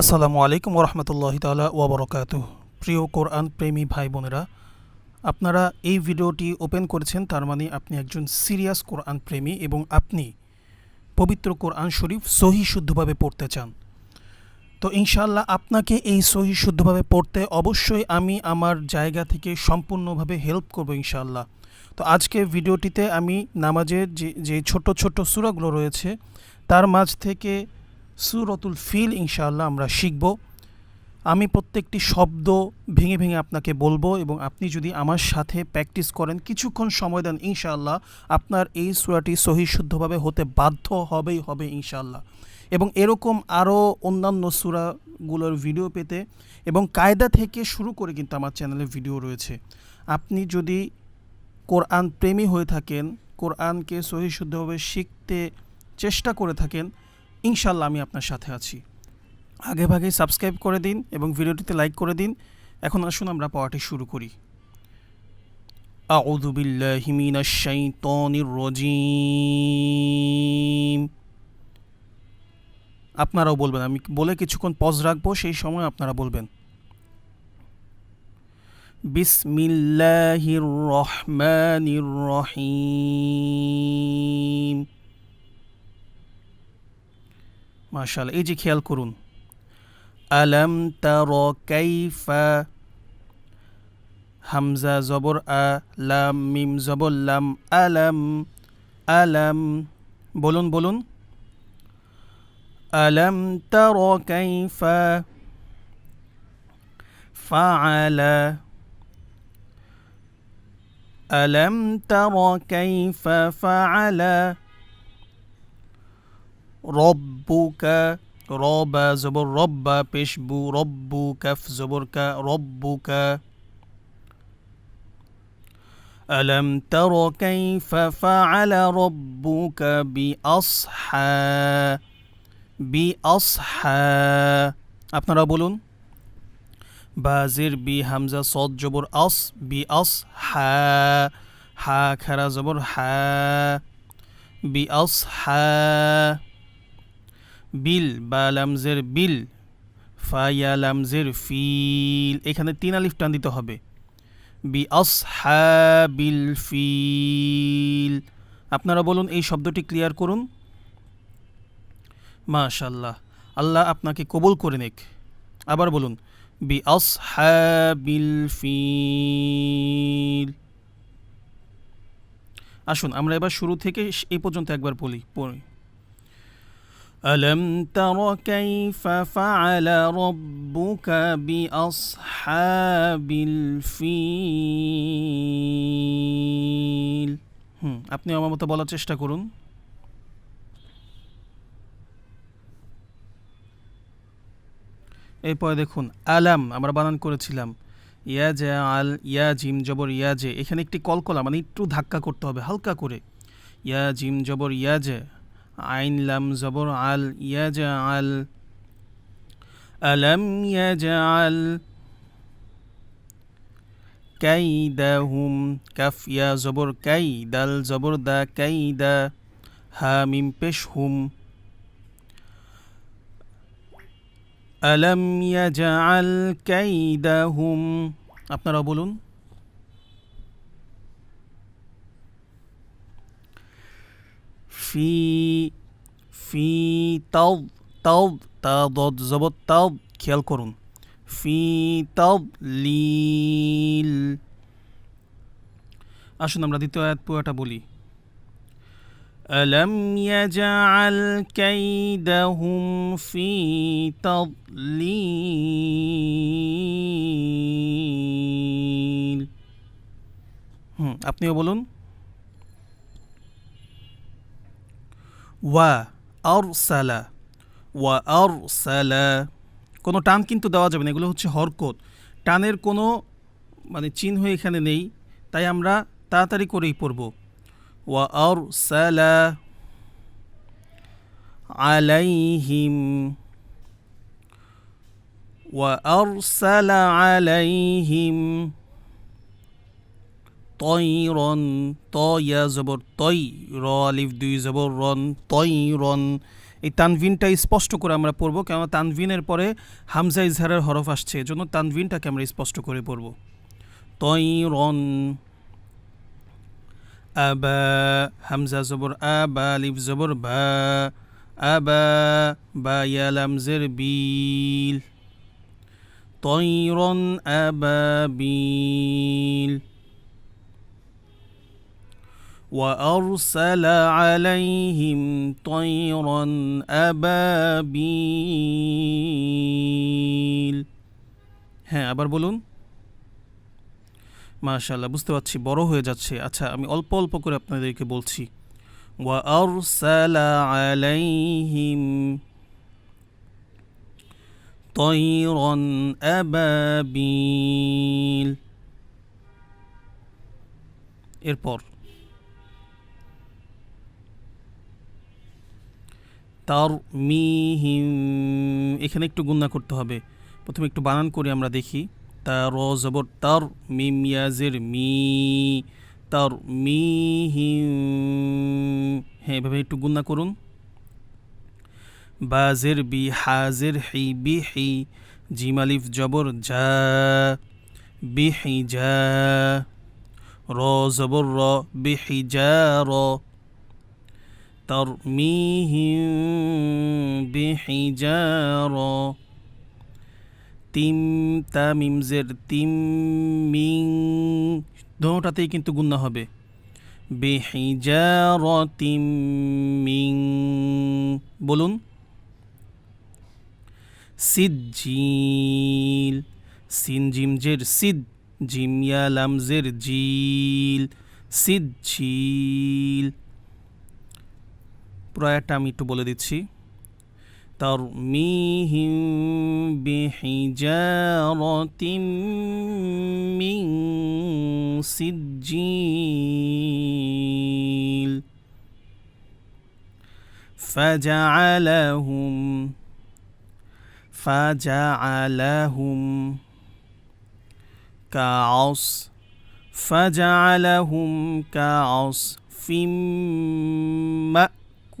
আসসালামু আলাইকুম রহমতুল্লাহ তালা ওবরকাত প্রিয় কোরআন প্রেমী ভাই বোনেরা, আপনারা এই ভিডিওটি ওপেন করেছেন, তার মানে আপনি একজন সিরিয়াস কোরআন প্রেমী এবং আপনি পবিত্র কোরআন শরীফ সহি শুদ্ধভাবে পড়তে চান। তো ইনশাল্লাহ আপনাকে এই সহি শুদ্ধভাবে পড়তে অবশ্যই আমি আমার জায়গা থেকে সম্পূর্ণভাবে হেল্প করব ইনশাল্লাহ তো আজকে ভিডিওটিতে আমি নামাজের যে যে ছোট ছোট সূরাগুলো রয়েছে, তার মাঝ থেকে সুরতুল ফিল ইনশাআল্লাহ আমরা শিখব। আমি প্রত্যেকটি শব্দ ভেঙে ভেঙে আপনাকে বলব এবং আপনি যদি আমার সাথে প্র্যাকটিস করেন, কিছুক্ষণ সময় দেন ইনশাআল্লাহ আপনার এই সুরাটি সহি শুদ্ধভাবে হতে বাধ্য হবেই হবে ইনশাআল্লাহ। এবং এরকম আরও অন্যান্য সুরাগুলোর ভিডিও পেতে এবং কায়দা থেকে শুরু করে কিন্তু আমার চ্যানেলে ভিডিও রয়েছে। আপনি যদি কোরআন প্রেমী হয়ে থাকেন, কোরআনকে সহি শুদ্ধভাবে শিখতে চেষ্টা করে থাকেন ইনশাল্লাহ আমি আপনার সাথে আছি। আগে ভাগে সাবস্ক্রাইব করে দিন এবং ভিডিওটিতে লাইক করে দিন। এখন আসুন আমরা পড়াটি শুরু করি। আপনারাও বলবেন, আমি বলে কিছুক্ষণ পজ রাখব, সেই সময় আপনারা বলবেন। বিসমিল্লাহির রহমানির রহিম। মাশাআল্লাহ এই যে খেয়াল করুন আলম তার কাইফা হামজা জবর আ লাম মিম জবর লাম আলম আলম বলুন বলুন আলম তার কাইফা فعل ألم تر كيف فعل রব্বুকা রবা জবর রব্বা পেশবু রব্বু কাফ জবর কা রব্বুকা ألم تر كيف فعل ربك بأصحى بأصحى আপনারা বলুন বাজির বি হামজা সদ জবর আস বি আস হা হা খারা জবর হা বি আস হা বিল, বা লামজের বিল ফাইয়া লামজের ফিল। এখানে তিন আলিফ টান দিতে হবে। বি বিল ফিল। আপনারা বলুন, এই শব্দটি ক্লিয়ার করুন। মাশাল্লাহ আল্লাহ আপনাকে কবুল করে নেক। আবার বলুন, বি বিল ফিল। আসুন, আমরা এবার শুরু থেকে এই পর্যন্ত একবার বলি, পড়ি। ألم تر كيف فعل ربك بأصحاب الفيل হুম আপনি আমার মতো বলার চেষ্টা করুন এরপরে দেখুন আলাম আমরা বানান করেছিলাম ইয়া জে আল ইয়া জিম জবর ইয়া জে এখানে একটি কলকলা মানে একটু ধাক্কা করতে হবে হালকা করে ইয়া জিম জবর ইয়া জে আইন লাম জবর আল ইয়াজা আল আলম ইয়াজা আল কাইদাহুম কাফ ইয়া জবর কাই দাল জবর দা কাইদা হা মিম পেশ হুম আলম ইয়াজআল কাইদাহুম আপনারা বলুন ফি ফি তাও তাও তা দদ জবত তাও খেয়াল করুন ফি তাও লিল আসুন আমরা দ্বিতীয় আয়াত পুরোটা বলি ألم يجعل كيدهم في تضليل হুম আপনিও বলুন ওয়া আরসালা ওয়া কোনো টান কিন্তু দেওয়া যাবে না, এগুলো হচ্ছে হরকত। টানের কোনো মানে চিহ্ন এখানে নেই, তাই আমরা তাড়াতাড়ি করেই পড়ব। ওয়া আরসালা আলাইহিম আরসালা আলাইহিম। তৈরন ত ইয়া জবর তৈ র আলিফ দুই জবর রন তৈরন এই তানভিনটা স্পষ্ট করে আমরা পড়বো কেননা তানভিনের পরে হামজা ইজহারের হরফ আসছে এজন্য তানভিনটাকে আমরা স্পষ্ট করে পড়ব তৈরন আবা হামজা জবর আবা লিফ জবর বা আবা বা ইয়ালামজের বিল طيرا أبابيل وأرسل عليهم طيرا أبابيل হ্যাঁ আবার বলুন মাশাল্লাহ বুঝতে পারছি বড় হয়ে যাচ্ছে আচ্ছা আমি অল্প অল্প করে আপনাদেরকে বলছি ওয়া আরসালা আলাইহিম طيرا أبابيل এরপর তার মিহিম এখানে একটু গুন্না করতে হবে। প্রথমে একটু বানান করে আমরা দেখি। তার জবর, তার মিম, ইয়াজের মি, তার মিহিম। হ্যাঁ এভাবে একটু গুন্না করুন। বাজের বি, হাজের হি, বি, হি জিমালিফ জবর যা বিহি যা র, জবর, র বিহি যা র। যা র তিম তামিম জের তিম মিং দোটাতেই কিন্তু গুন্না হবে বিহি যা র তিম মিং বলুন সিজ্জিল সিন জিম সিদ জিম ইয়া লাম জের জিল সিজ্জিল প্রয়াটা আমি একটু বলে দিচ্ছি তার মিহিম বিহিজারতিম মিং সিজ্জিল فجعلهم فجعلهم كعص فجعلهم كعصف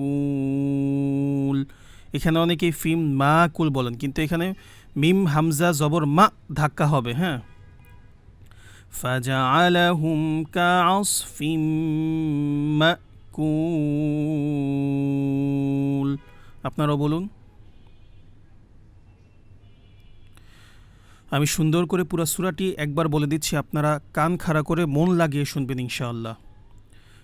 মাকুল। এখানে অনেকে ফিম মাকুল বলেন, কিন্তু এখানে মিম, হামজা, জবর, মা ধাক্কা হবে হ্যাঁ। ফাজাআলাহুম কাআসফিম মাকুল। আপনারাও বলুন। আমি সুন্দর করে পুরো সুরাটি একবার বলে দিচ্ছি, আপনারা কান খাড়া করে মন লাগিয়ে শুনবেন, ইনশাআল্লাহ।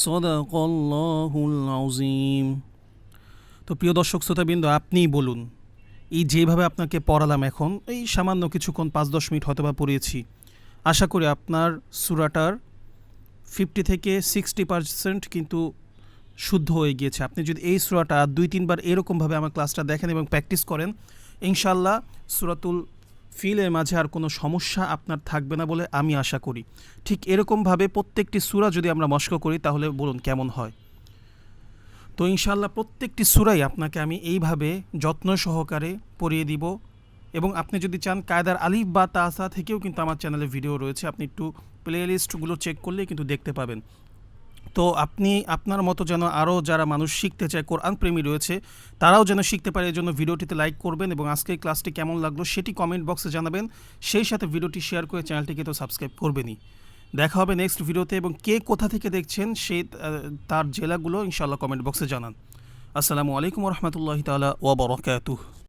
صدق الله العظيم তো প্রিয় দর্শক শ্রোতাবৃন্দ আপনিই বলুন এই যেভাবে আপনাকে পড়ালাম এখন এই সামান্য কিছুক্ষণ পাঁচ দশ মিনিট হয়তো বা পড়িয়েছি আশা করি আপনার সুরাটার ফিফটি থেকে সিক্সটি পার্সেন্ট কিন্তু শুদ্ধ হয়ে গিয়েছে আপনি যদি এই সুরাটা দুই তিনবার এরকমভাবে আমার ক্লাসটা দেখেন এবং প্র্যাকটিস করেন ইনশাল্লাহ সুরাতুল ফিলের মাঝে আর কোনো সমস্যা আপনার থাকবে না বলে আমি আশা করি। ঠিক এরকমভাবে প্রত্যেকটি সুরা যদি আমরা মস্ক করি, তাহলে বলুন কেমন হয়? তো ইনশাল্লাহ প্রত্যেকটি সুরাই আপনাকে আমি এইভাবে যত্ন সহকারে পড়িয়ে দিব এবং আপনি যদি চান কায়দার আলিফ বা তাসা থেকেও কিন্তু আমার চ্যানেলে ভিডিও রয়েছে, আপনি একটু প্লে লিস্টগুলো চেক করলে কিন্তু দেখতে পাবেন। তো আপনি, আপনার মতো যেন আরও যারা মানুষ শিখতে চায় কোরআন প্রেমী রয়েছে, তারাও যেন শিখতে পারে এই জন্য ভিডিওটিতে লাইক করবেন এবং আজকের ক্লাসটি কেমন লাগল সেটি কমেন্ট বক্সে জানাবেন। সেই সাথে ভিডিওটি শেয়ার করে চ্যানেলটিকে তো সাবস্ক্রাইব করবেনই। দেখা হবে নেক্সট ভিডিওতে এবং কে কোথা থেকে দেখছেন সে তার জেলাগুলো ইনশাআল্লাহ কমেন্ট বক্সে জানান। আসসালামু আলাইকুম রহমতুল্লাহ তালা ওবরাকাতুহ